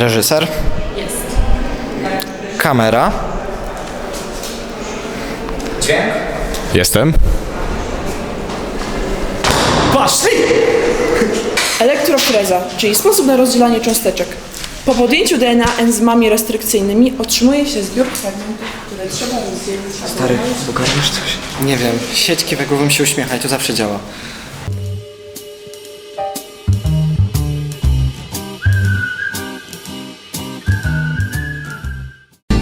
Reżyser? Jest. Kamera? Dźwięk? Jestem. Poszli! Elektrofreza, czyli sposób na rozdzielanie cząsteczek. Po podjęciu DNA enzymami restrykcyjnymi otrzymuje się zbiór fragmentów, które trzeba rozdzielić. Stary, ogarniesz coś? Nie wiem, sieć kiwegłowym się uśmiecha i to zawsze działa.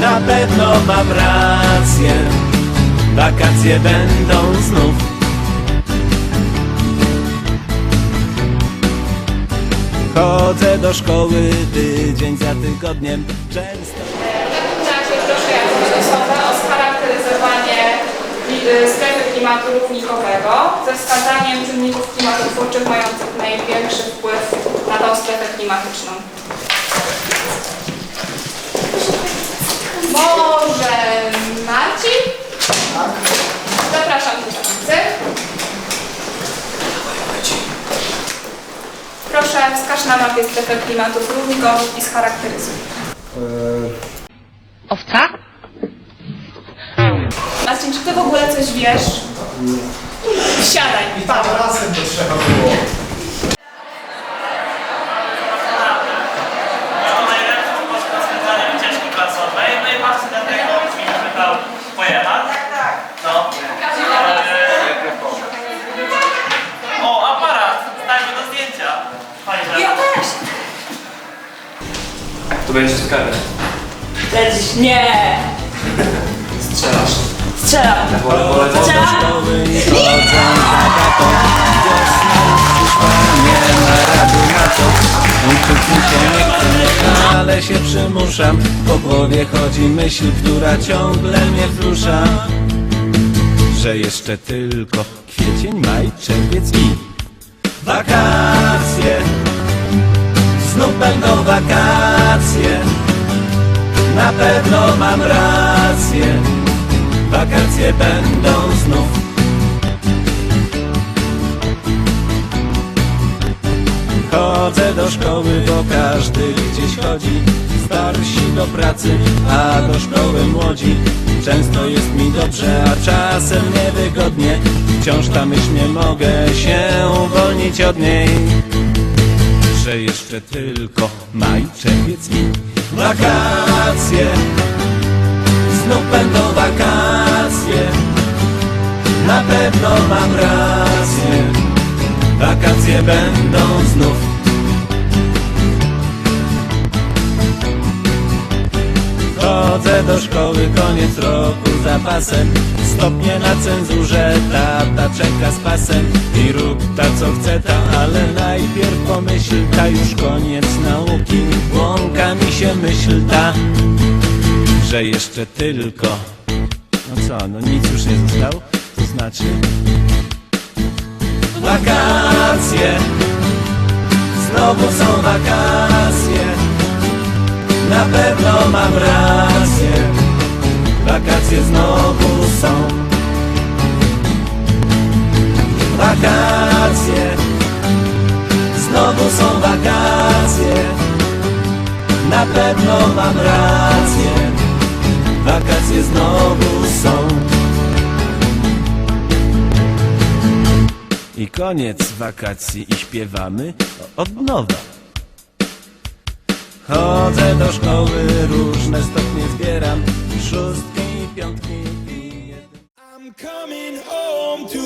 na pewno mam rację. Wakacje będą znów. Chodzę do szkoły tydzień za tygodniem. Często W takim razie proszę jakąś osobę o scharakteryzowanie strefy klimatu równikowego ze wskazaniem czynników klimatu twórczych mających największy wpływ na tą strefę klimatyczną. Może Marcin? Zapraszam do tablicy. Proszę wskaż na mapie strefę klimatów równikowych i scharakteryzuj. Owca? Marcin, czy ty w ogóle coś wiesz? Siadaj, Paweł. Razem to trzeba było. najlepszy sposób na spędzanie wycieczki klasowej. No i właśnie dlatego mi wybrał pojechać. Tak, tak. No. Eee, o, aparat. Dajmy do zdjęcia. Fajnie. Ja też. To będzie ciekawe. Lecisz? Nie! Strzelasz. Strzelam! chodzę do szkoły i chodzę za tatą Wiosna już przyszła, nie! Ma rady na to Uczyć mi się nie! chce, ale się przymuszam Po głowie chodzi myśl, która ciągle mnie wzrusza. Że jeszcze tylko kwiecień, maj, czerwiec i Wakacje. Znów będą wakacje Na pewno mam rację. Wakacje będą znów. Chodzę do szkoły, bo każdy gdzieś chodzi. Starsi do pracy, a do szkoły młodzi. Często jest mi dobrze, a czasem niewygodnie. Wciąż ta myśl nie mogę się uwolnić od niej Że jeszcze tylko maj, czerwiec i wakacje Znów będą wakacje. Na pewno mam rację. Wakacje będą znów. Chodzę do szkoły, koniec roku za pasem. Stopnie na cenzurze, tata czeka z pasem I rób ta co chce ta, ale najpierw pomyśl ta Już koniec nauki, łąka mi się myśl ta że jeszcze tylko. No co, no nic już nie zostało? To znaczy. Wakacje, znowu są wakacje. Na pewno mam mam rację. Wakacje znowu są. I koniec wakacji i śpiewamy od nowa. Chodzę do szkoły, różne stopnie zbieram, szóstki piątki i. I'm coming home to